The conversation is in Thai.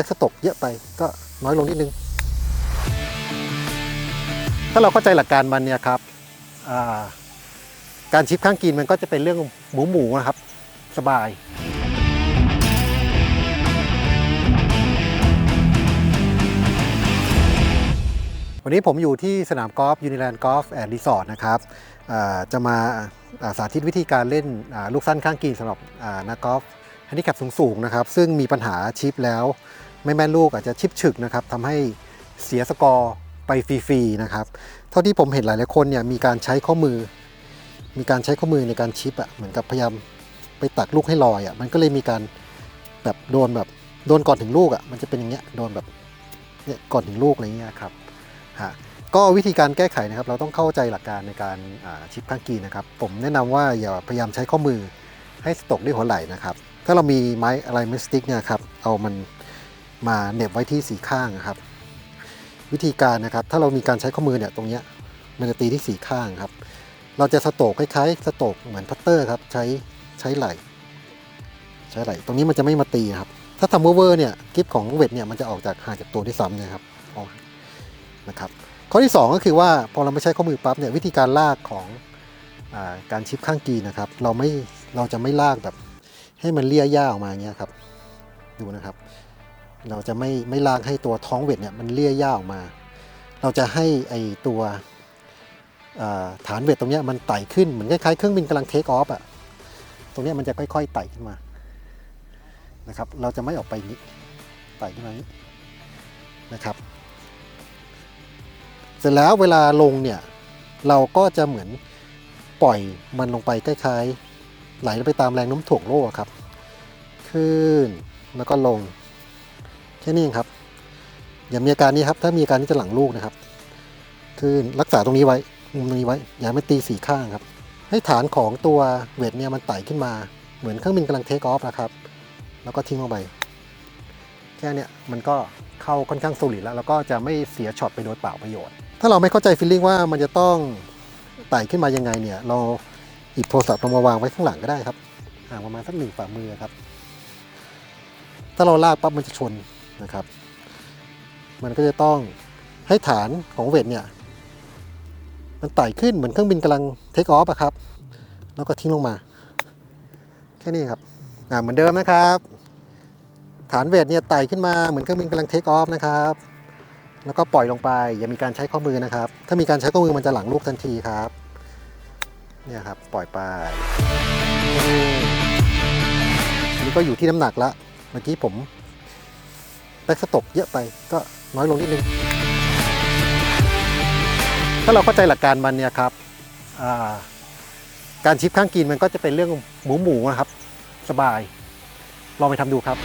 บ็กสต็อกเยอะไปก็น้อยลงนิดนึง ถ้าเราเข้าใจหลักการมันเนี่ยครับาการชิปข้างกินมันก็จะเป็นเรื่องหมูหมูๆนะครับ สบายวันนี้ผมอยู่ที่สนามกอล์ฟยูนิแลนด์กอล์ฟแอนด์รีสอร์ทนะครับจะมาาสาธิตวิธีการเล่นลูกสั้นข้างกินสำหรับนักกอล์ฟฮันดิแคปสูงๆนะครับ ซึ่งมีปัญหาชิปแล้ว ไม่แม่นลูกอาจจะชิปฉึกนะครับทำให้เสียสกอร์ไปฟรีๆนะครับ เท่าที่ผมเห็นหลายๆคนเนี่ยมีการใช้ข้อมือ มีการใช้ข้อมือในการชิปอะเหมือนกับพยายามไปตักลูกให้ลอยอะมันก็เลยมีการแบบโดนแบบโดนก่อนถึงลูกอะมันจะเป็นอย่างเงี้ยโดนแบบเนี่ยก่อนถึงลูกอะไรเงี้ยครับฮะก็วิธีการแก้ไขนะครับ เราต้องเข้าใจหลักการในการชิปข้างกีนะครับ ผมแนะนำว่าอย่าพยายามใช้ข้อมือให้สตกด้วยหัวไหล่นะครับ ถ้าเรามีไม้อะไรไม่สติ๊กเนี่ยครับเอามัน มาเหน็บไว้ที่สีข้างครับ วิธีการนะครับถ้าเรามีการใช้ข้อมือเนี่ยตรงเนี้ยมันจะตีที่สีข้างครับ เราจะสโตกคล้ายๆสโตกเหมือนพัตเตอร์ครับใช้ใช้ไหลใช้ไหลตรงนี้มันจะไม่มาตีครับ ถ้าทำเวอร์เนี่ยกิฟของเวทเนี่ยมันจะออกจากห่างจากตัวที่ซ้ำนะครับออกนะครับข้อที่ 2 ก็คือว่าพอเราไม่ใช้ข้อมือปั๊บเนี่ยวิธีการลากของอาการชิปข้างกีนะครับ เราไม่เราจะไม่ลากแบบให้มันเลี่ยย่าออกมาอย่างเงี้ยครับ ดูนะครับ เราจะไม่ไม่ลากให้ตัวท้องเวทเนี่ยมันเลี่ยย่าออกมา เราจะให้ไอตัวฐานเวทตรงเนี้ยมันไต่ขึ้นเหมือนคล้ายๆเครื่องบินกำลังเทคออฟอะตรงเนี้ยมันจะค่อยๆไต่ขึ้นมานะครับ เราจะไม่ออกไปนี้ไต่ขึ้นมาอย่างนี้นะครับ เสร็จแล้วเวลาลงเนี่ยเราก็จะเหมือนปล่อยมันลงไปคล้ายๆไหลไปตามแรงน้มถ่วงโลกครับ ขึ้นแล้วก็ลง แค่นี้เองครับ อย่ามีอาการนี้ครับ ถ้ามีอาการนี้จะหลังลูกนะครับขึ้นรักษาตรงนี้ไว้ มุมนี้ไว้ อย่าไม่ตีสีข้างครับ ให้ฐานของตัวเวทเนี่ยมันไต่ขึ้นมา เหมือนเครื่องบินกำลังเทคออฟนะครับ แล้วก็ทิ้งลงไป แค่นี้มันก็เข้าค่อนข้างสูริแล้ว แล้วก็จะไม่เสียช็อตไปโดยเปล่าประโยชน์ ถ้าเราไม่เข้าใจฟีลลิ่งว่ามันจะต้องไต่ขึ้นมายังไงเนี่ย เราหยิบโทรศัพท์ลงมาวางไว้ข้างหลังก็ได้ครับห่างประมาณสักหนึ่งฝ่ามือครับ ถ้าเราลากปั๊บมันจะชน นะครับ มันก็จะต้องให้ฐานของเวทเนี่ยมันไต่ขึ้นเหมือนเครื่องบินกำลังเทคออฟอะครับ แล้วก็ทิ้งลงมา แค่นี้ครับอ่าเหมือนเดิมนะครับ ฐานเวทเนี่ยไต่ขึ้นมาเหมือนเครื่องบินกำลังเทคออฟนะครับ แล้วก็ปล่อยลงไป อย่ามีการใช้ข้อมือนะครับ ถ้ามีการใช้ข้อมือมันจะหลังลูกทันทีครับ เนี่ยครับปล่อยไปนนี้ก็อยู่ที่น้ำหนักละ เมื่อกี้ผม บ็กสต็อกเยอะไปก็น้อยลงนิดนึง ถ้าเราเข้าใจหลักการมันเนี่ยครับาการชิปข้างกินมันก็จะเป็นเรื่องหมูหมูนะครับ สบาย ลองไปทำดูครับ